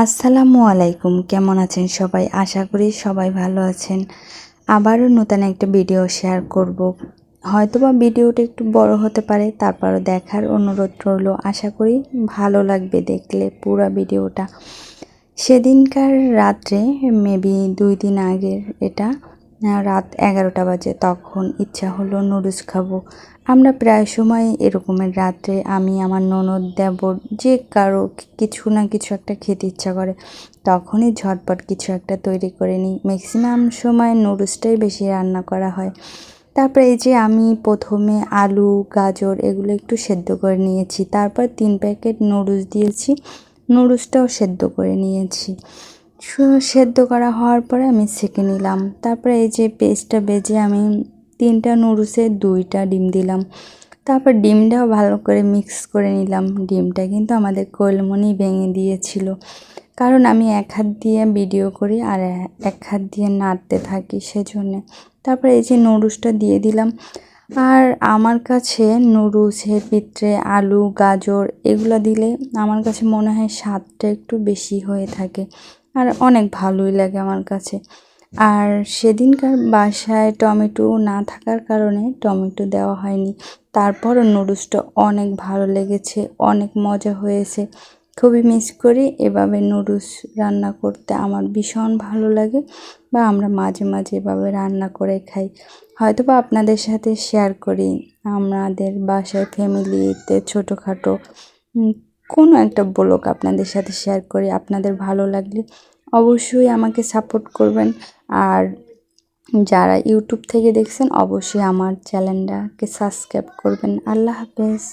আসসালামু আলাইকুম, কেমন আছেন সবাই? আশা করি সবাই ভালো আছেন। আবারও নতুন একটা ভিডিও শেয়ার করব। হয়তোবা ভিডিওটা একটু বড় হতে পারে, তারপরও দেখার অনুরোধ রইল। আশা করি ভালো লাগবে দেখলে পুরো ভিডিওটা সেদিনকার রাত্রে মেবি দুই দিন আগের এটা রাত এগারোটা বাজে, তখন ইচ্ছা হলো নুডলস খাব। আমরা প্রায় সময় এরকমের রাত্রে আমি, আমার ননদ, দেবর, যে কারও কিছু না কিছু একটা খেতে ইচ্ছা করে, তখনই ঝটপট কিছু একটা তৈরি করে নিই। ম্যাক্সিমাম সময় নুডলসটাই বেশি রান্না করা হয়। তারপরে এই যে আমি প্রথমে আলু, গাজর এগুলো একটু সেদ্ধ করে নিয়েছি। তারপর তিন প্যাকেট নুডলস দিয়েছি। নুডলসটাও সেদ্ধ করে নিয়েছি। সেদ্ধ করা হওয়ার পরে আমি সেঁকে নিলাম। তারপরে এই যে পেস্টটা বেজে আমি তিনটা নুডলসে দুইটা ডিম দিলাম। তারপর ডিমটাও ভালো করে মিক্স করে নিলাম। ডিমটা কিন্তু আমাদের কোলমনি ভেঙে দিয়েছিল। কারণ আমি এক হাত দিয়ে ভিডিও করি আর এক হাত দিয়ে নাড়তে থাকি সেজন্যে। তারপরে এই যে নুডলসটা দিয়ে দিলাম। আর আমার কাছে নুডলসের ভিতরে আলু, গাজর এগুলো দিলে আমার কাছে মনে হয় স্বাদটা একটু বেশি হয়ে থাকে। আর অনেক ভালোই লাগে আমার কাছে। আর সেদিনকার বাসায় টমেটো না থাকার কারণে টমেটো দেওয়া হয়নি। তারপরও নুডলসটা অনেক ভালো লেগেছে, অনেক মজা হয়েছে। খুবই মিস করি এভাবে নুডলস রান্না করতে আমার ভীষণ ভালো লাগে বা আমরা মাঝে মাঝে এভাবে রান্না করে খাই। হয়তো বা আপনাদের সাথে শেয়ার করি, আমাদের বাসায় ফ্যামিলিতে ছোটোখাটো কোনো একটা ব্লগ আপনাদের সাথে শেয়ার করি, আপনাদের ভালো লাগলে অবশ্যই আমাকে সাপোর্ট করবেন। আর যারা ইউটিউব থেকে দেখছেন, অবশ্যই আমার চ্যানেলটাকে সাবস্ক্রাইব করবেন। আল্লাহ হাফেজ।